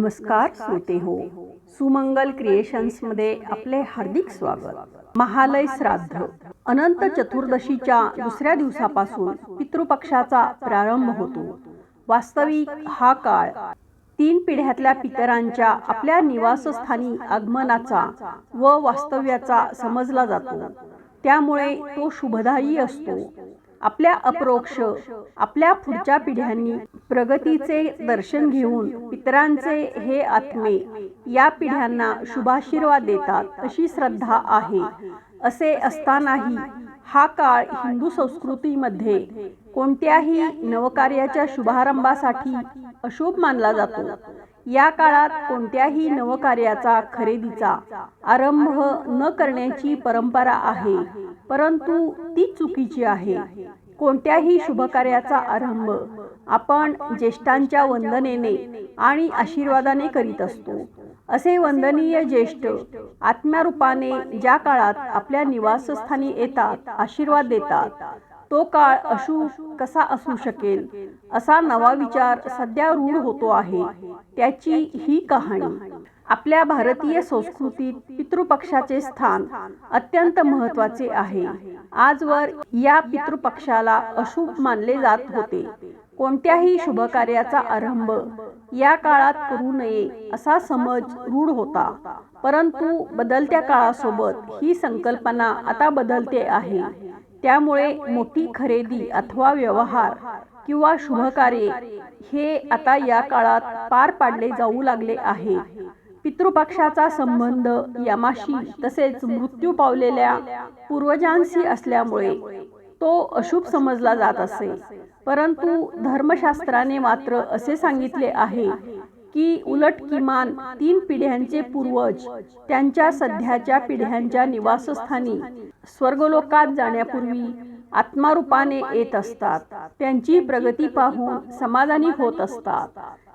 नमस्कार श्रोते हो. सुमंगल क्रिएशन्समध्ये आपले हार्दिक स्वागत. महालय श्राद्ध. अनंत चतुर्दशीच्या दुसऱ्या दिवसापासून पितृपक्षाचा प्रारंभ होतो. वास्तविक हा काळ. तीन पिढ्यातल्या पितरांच्या आपल्या निवासस्थानी आगमनाचा व वास्तव्याचा समजला जातो. त्यामुळे तो शुभदायी असतो. आपल्या अप्रोक्ष आपल्या पुढच्या पिढ्यांनी प्रगतीचे दर्शन घेऊन पितरांचे हे आत्मे या पिढ्यांना शुभाशीर्वाद देतात अशी श्रद्धा आहे. असे असतानाही हा काळ हिंदू संस्कृतीमध्ये कोणत्याही नवकार्याच्या शुभारंभासाठी अशुभ मानला जातो. या काळात कोणत्याही नवकार्याचा खरेदीचा आरंभ न करण्याची परंपरा आहे. परंतु ती चुकीची आहे. कोणत्याही शुभकार्याचा आरंभ आपण ज्येष्ठांच्या वंदनेने आणि आशीर्वादाने करीत असतो. असे वंदनीय ज्येष्ठ आत्म्यारूपाने ज्या काळात आपल्या निवासस्थानी येतात आशीर्वाद देतात तो काळ अशुभ कसा असू शकेल असा नवा विचार सध्या रूढ होतो आहे. त्याची ही कहाणी. आपल्या भारतीय संस्कृतीत पितृपक्षाचे स्थान अत्यंत महत्त्वाचे आहे. आजवर या पितृपक्षाला अशुभ मानले जात होते. कोणत्याही शुभकार्याचा आरंभ या काळात करू नये असा समज रूढ होता. परंतु बदलत्या काळासोबत ही संकल्पना आता बदलते आहे. त्यामुळे मोठी खरेदी अथवा व्यवहार किंवा शुभकार्ये हे आता या काळात पार पाडले जाऊ लागले आहे. पितृपक्षाचा संबंध यमाशी तसेच मृत्यू पावलेल्या पूर्वजांशी असल्यामुळे तो अशुभ समजला जात असे. परंतु धर्मशास्त्राने मात्र असे सांगितले आहे की उलट किमान तीन पिढ्यांचे पूर्वज त्यांच्या सध्याच्या पिढ्यांच्या निवासस्थानी स्वर्गलोकात जाण्यापूर्वी आत्मारूपाने येत असतात. त्यांची प्रगती पाहून समाधानी होत असतात.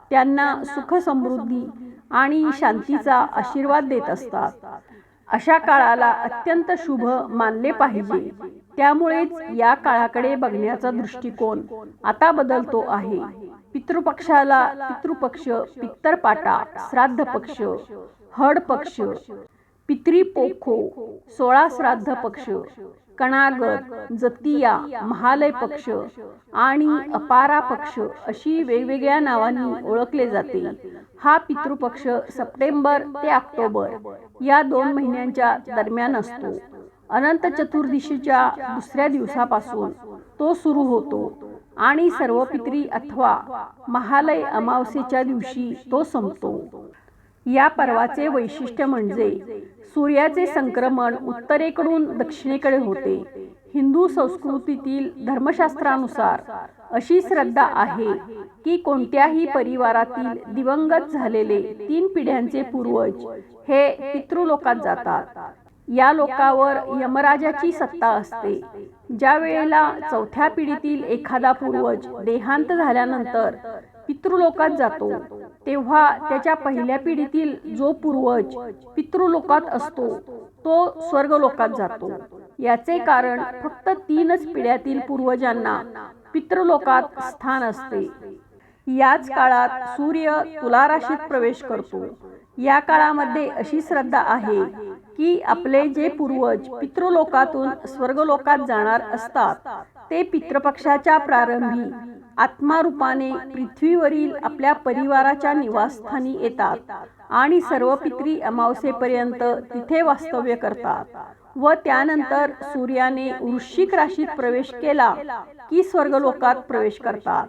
त्यांना सुख समृद्धी आणि शांतीचा आशीर्वाद देत असतात. अशा काळाला अत्यंत शुभ मानले पाहिजे. त्यामुळेच या काळाकडे बघण्याचा दृष्टिकोन आता बदलतो आहे. पितृपक्षाला पितृपक्ष पित्तरपाटा श्राद्ध पक्ष हड पक्ष पितृपोखो पोखो सोळा श्राद्ध पक्ष कणागत जतिया महालय पक्ष आणि अपारा पक्ष अशी वेगवेगळ्या नावांनी ओळखले जाते. हा पितृपक्ष सप्टेंबर ते ऑक्टोबर या दोन महिन्यांच्या दरम्यान असतो. अनंत चतुर्दशीच्या दुसऱ्या दिवसापासून तो सुरू होतो आणि सर्व पित्री अथवा महालय अमावस्येच्या दिवशी तो संपतो. या पर्वाचे वैशिष्ट्य म्हणजे सूर्याचे संक्रमण उत्तरेकडून दक्षिणेकडे होते. हिंदू संस्कृतीतील धर्मशास्त्रानुसार अशी श्रद्धा आहे की कोणत्याही परिवारातील दिवंगत झालेले तीन पिढ्यांचे पूर्वज हे पितृलोकात जातात. या लोकावर यमराजाची सत्ता असते. ज्या वेळेला चौथ्या पिढीतील एखादा पूर्वज देहांत झाल्यानंतर पितृलोकात जातो. तेव्हा त्याच्या पहिल्या पिढीतील जो पूर्वज पितृलोकात असतो तो स्वर्गलोकात जातो. याचे कारण फक्त तीनच पिढ्यातील पूर्वजांना पितृलोकात स्थान असते. याच काळात सूर्य तुला राशीत प्रवेश करतो. या काळामध्ये अशी श्रद्धा आहे की आपले जे पूर्वज पितृलोकातून स्वर्गलोकात जाणार असतात ते पितृपक्षाच्या प्रारंभी आत्मारूपाने पृथ्वीवरील आपल्या परिवाराच्या निवासस्थानी येतात आणि सर्व पित्री अमावसेपर्यंत तिथे वास्तव्य करतात व त्यानंतर सूर्याने वृश्चिक राशीत प्रवेश केला की स्वर्गलोकात प्रवेश करतात.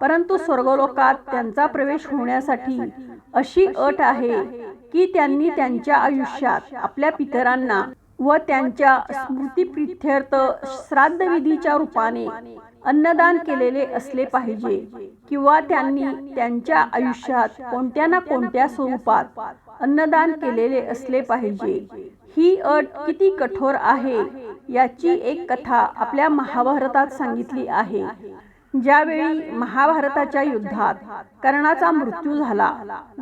परंतु स्वर्गलोकात त्यांचा प्रवेश होण्यासाठी अशी अट आहे की त्यांनी त्यांच्या आयुष्यात आपल्या पितरांना व त्यांच्या स्मृतीप्रित्यर्थ श्राद्धविधीच्या रूपाने अन्नदान केलेले असले पाहिजे किंवा त्यांनी त्यांच्या आयुष्यात कोणत्या ना कोणत्या स्वरूपात अन्नदान केलेले असले पाहिजे ही अट किती कठोर आहे याची एक कथा आपल्या महाभारतात सांगितली आहे. ज्यावेळी महाभारताच्या युद्धात कर्णाचा मृत्यू झाला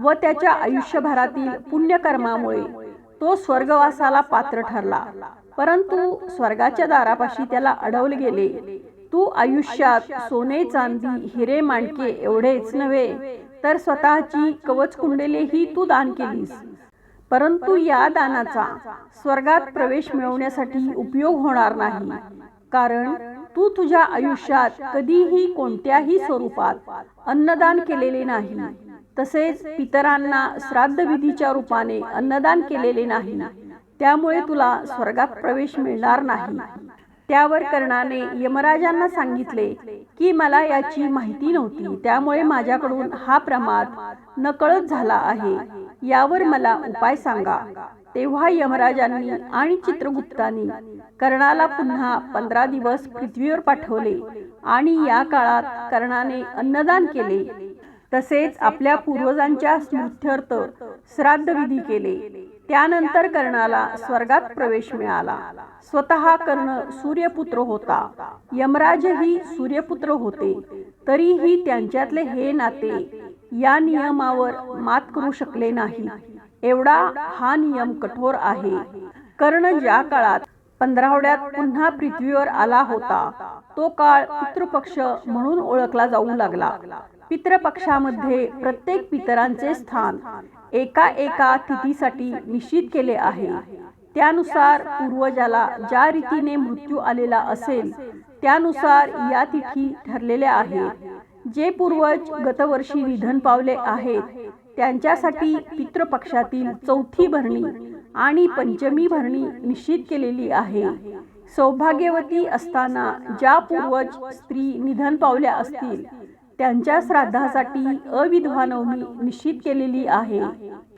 व त्याच्या आयुष्यभरातील पुण्यकर्मामुळे तो स्वर्गवासाला पात्र ठरला. परंतु स्वर्गाच्या दारापाशी त्याला अडवले गेले. तू आयुष्यात सोने चांदी हिरे मांडके एवढेच नव्हे तर स्वतःची कवच कुंडलेही तू दान केलीस. परंतु या दानाचा स्वर्गात प्रवेश मिळवण्यासाठी उपयोग होणार नाही. कारण तू तुझ्या आयुष्यात कधीही कोणत्याही स्वरूपात अन्नदान केलेले नाही. तसेच पितरांना श्राद्धविधीच्या रूपाने अन्नदान केलेले नाही. त्यामुळे तुला स्वर्गात प्रवेश मिळणार नाही. त्यावर कर्णाने यमराजांना सांगितले की मला याची माहिती नव्हती. त्यामुळे माझ्याकडून हा प्रमाद नकळत झाला आहे. यावर मला उपाय सांगा. तेव्हा यमराजांनी आणि चित्रगुप्तांनी कर्णाला पुन्हा पंधरा दिवस पृथ्वीवर पाठवले आणि या काळात कर्णाने अन्नदान केले. तसेच आपल्या पूर्वजांच्या स्मृत्यर्थ श्राद्ध विधी केले. त्यानंतर कर्णाला स्वर्गात प्रवेश मिळाला. स्वतः कर्ण सूर्यपुत्र होता. यमराजही सूर्यपुत्र होते. तरीही त्यांच्यातले हे नाते या नियमावर मात करू शकले नाही. एवढा हा नियम कठोर आहे. कर्ण ज्या काळात पंधरावड्यात पुन्हा पृथ्वीवर आला होता. तो काळ पितृपक्ष म्हणून ओळखला जाऊ लागला. पितृपक्षामध्ये प्रत्येक पितरांचे स्थान एका एका तिथीसाठी निश्चित केले आहे. त्यानुसार पूर्वजाला ज्या रीतीने मृत्यू आलेला असेल त्यानुसार या तिथी ठरलेल्या आहेत. जे पूर्वज गतवर्षी निधन पावले आहेत त्यांच्यासाठी पितृपक्षातील चौथी भरणी आणि पंचमी भरणी निश्चित केलेली आहे. सौभाग्यवती असताना ज्या पूर्वज स्त्री निधन पावल्या असतील त्यांच्या श्राद्धासाठी अविधवा नवमी निश्चित केलेली आहे.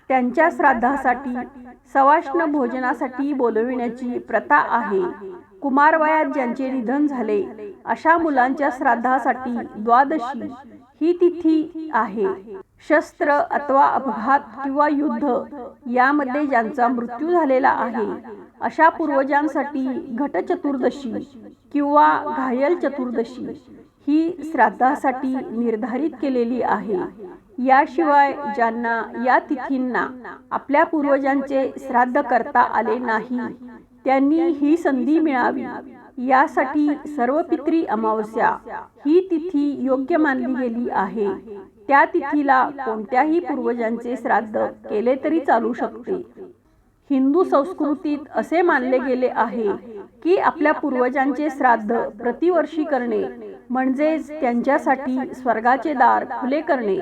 त्यांच्या श्राद्धासाठी सवाष्ण भोजनासाठी बोलविण्याची प्रथा आहे. कुमारवयात ज्यांचे निधन झाले अशा मुलांच्या श्राद्धासाठी द्वादशी ही तिथी आहे. शस्त्र अथवा अपघात किंवा युद्ध यामध्ये ज्यांचा मृत्यू झालेला आहे. अशा पूर्वजांसाठी घटचतुर्दशी किंवा घायल चतुर्दशी ही श्राद्धासाठी निर्धारित केलेली आहे. याशिवाय ज्यांना या तिथींना आपल्या पूर्वजांचे श्राद्ध करता आले नाही त्यांनी ही संधी मिळावी. यासाठी सर्व पित्री अमावस्या ही तिथी योग्य मानली गेली आहे. त्या तिथीला कोणत्याही पूर्वजांचे श्राद्ध केले तरी चालू शकते. हिंदू संस्कृतीत असे मानले गेले आहे की आपल्या पूर्वजांचे श्राद्ध प्रतिवर्षी करणे म्हणजेच त्यांच्यासाठी स्वर्गाचे दार खुले करणे.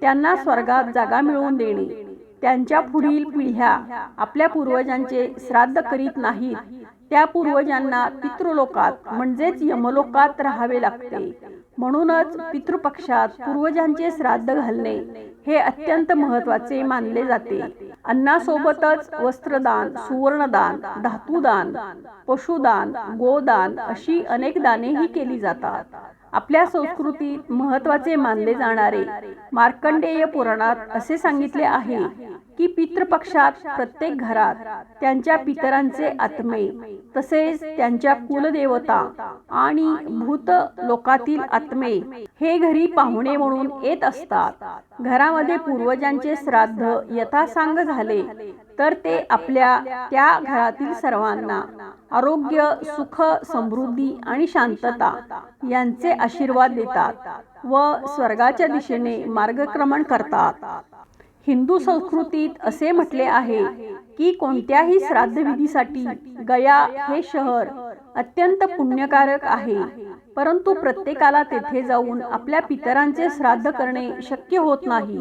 त्यांना स्वर्गात जागा मिळवून देणे. त्यांच्या पुढील पिढ्या आपल्या पूर्वजांचे श्राद्ध करीत नाहीत. त्या पूर्वजांना पितृलोकात म्हणजेच यमलोकात राहावे लागते. म्हणूनच पितृपक्षात पूर्वजांचे श्राद्ध घालणे हे अत्यंत महत्त्वाचे मानले जाते. अन्नासोबतच वस्त्रदान सुवर्णदान धातुदान पशुदान गोदान अशी अनेक दानेही केली जातात. आपल्या संस्कृतीत महत्त्वाचे मानले जाणारे मार्कंडेय पुराणात असे सांगितले आहे. की पितृपक्षात प्रत्येक घरात त्यांच्या पितरांचे आत्मे तसेच त्यांच्या कुलदेवता आणि भूत लोकातील आत्मे हे घरी पाहुणे म्हणून येत असतात. घरामध्ये पूर्वजांचे श्राद्ध यथासांग झाले तर ते आपल्या त्या घरातील सर्वांना आरोग्य सुख समृद्धी आणि शांतता यांचे आशीर्वाद देतात व स्वर्गाच्या दिशेने मार्गक्रमण करतात. हिंदू संस्कृतीत असे म्हटले आहे की कोणत्याही श्राद्धविधीसाठी गया हे शहर अत्यंत पुण्यकारक आहे. परंतु प्रत्येकाला तेथे जाऊन आपल्या पितरांचे श्राद्ध करणे शक्य होत नाही.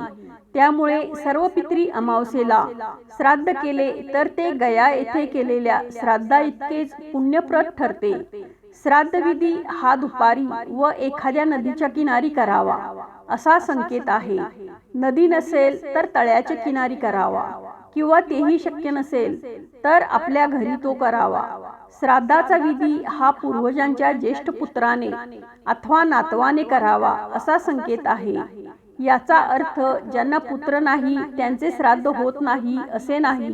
त्यामुळे सर्व पितरी अमावस्येला श्राद्ध केले तर ते गया येथे केलेल्या श्राद्धा इतकेच पुण्यप्रद ठरते. श्राद्धविधी हा दुपारी व एखाद्या नदीच्या किनारी करावा असा संकेत आहे. नदी नसेल तर तळ्याच्या किनारी करावा किंवा तेही शक्य नसेल तर आपल्या घरी तो करावा. श्राद्धाचा विधी हा पूर्वजांच्या ज्येष्ठ पुत्राने अथवा नातवाने करावा असा संकेत आहे. याचा अर्थ ज्यांना पुत्र नाही त्यांचे श्राद्ध होत नाही असे नाही.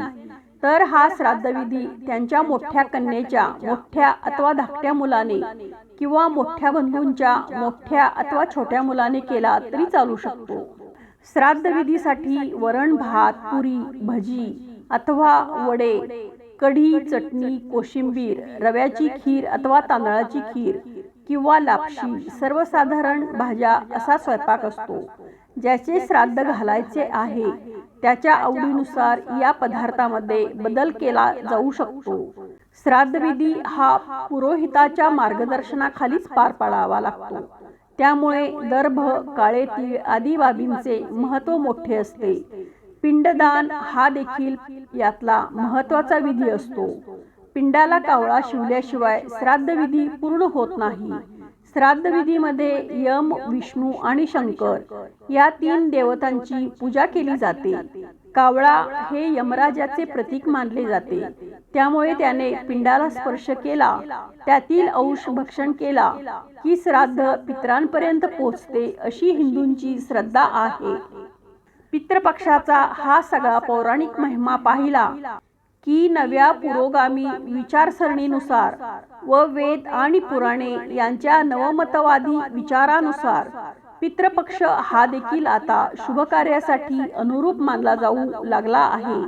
तर हा श्राद्धविधी त्यांच्या मोठ्या कन्येच्या मोठ्या अथवा धाकट्या मुलाने किंवा मोठ्या बंधूंच्या मोठ्या अथवा छोट्या मुलाने केला तरी चालू शकतो. श्राद्ध विधीसाठी वरण भात पुरी भजी अथवा वडे कढी चटणी कोशिंबीर रव्याची खीर अथवा तांदळाची खीर किंवा लापशी सर्वसाधारण भाज्या असा स्वयंपाक असतो. ज्याचे श्राद्ध घालायचे आहे. त्याच्या आवडीनुसार या पदार्थामध्ये बदल केला जाऊ शकतो. श्राद्धविधी हा पुरोहिताच्या मार्गदर्शनाखालीच पार पाडावा लागतो. त्यामुळे दर्भ काळे तीळ आदी बाबींचे महत्त्व मोठे असते. पिंडदान हा देखील यातला महत्त्वाचा विधी असतो. पिंडाला कावळा शिवल्याशिवाय श्राद्धविधी पूर्ण होत नाही. श्राद्धविधीमध्ये यम विष्णू आणि शंकर या तीन देवतांची पूजा केली जाते. कावळा हे यमराजाचे प्रतीक मानले जाते. त्यामुळे त्याने पिंडाला स्पर्श केला. त्यातील अंश भक्षण केला की श्राद्ध पित्रांपर्यंत पोचते अशी हिंदूंची श्रद्धा आहे. पितृपक्षाचा हा सगळा पौराणिक महिमा पाहिला. की नव्या पुरोगामी विचारसरणीनुसार व वेद आणि पुराणे यांच्या नवमतवादी विचारानुसार पितृपक्ष हा देखील आता शुभकार्यासाठी अनुरूप मानला जाऊ लागला आहे.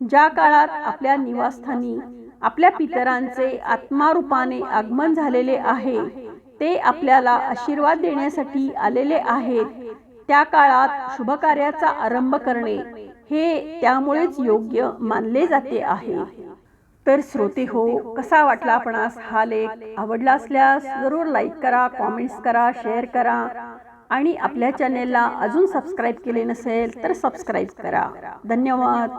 ज्या काळात आपल्या निवासस्थानी आपल्या पितरांचे आत्मारूपाने आगमन झालेले आहे ते आपल्याला आशीर्वाद देण्यासाठी आलेले आहेत. त्या काळात शुभकार्याचा आरंभ करणे हे त्यामुळेच योग्य मानले जाते आहे. तर श्रोते हो कसा वाटला आपणास हा लेख? आवडला असल्यास जरूर लाईक करा कॉमेंट्स करा शेअर करा आणि आपल्या चॅनेलला अजून सबस्क्राईब केले नसेल तर सबस्क्राईब करा. धन्यवाद.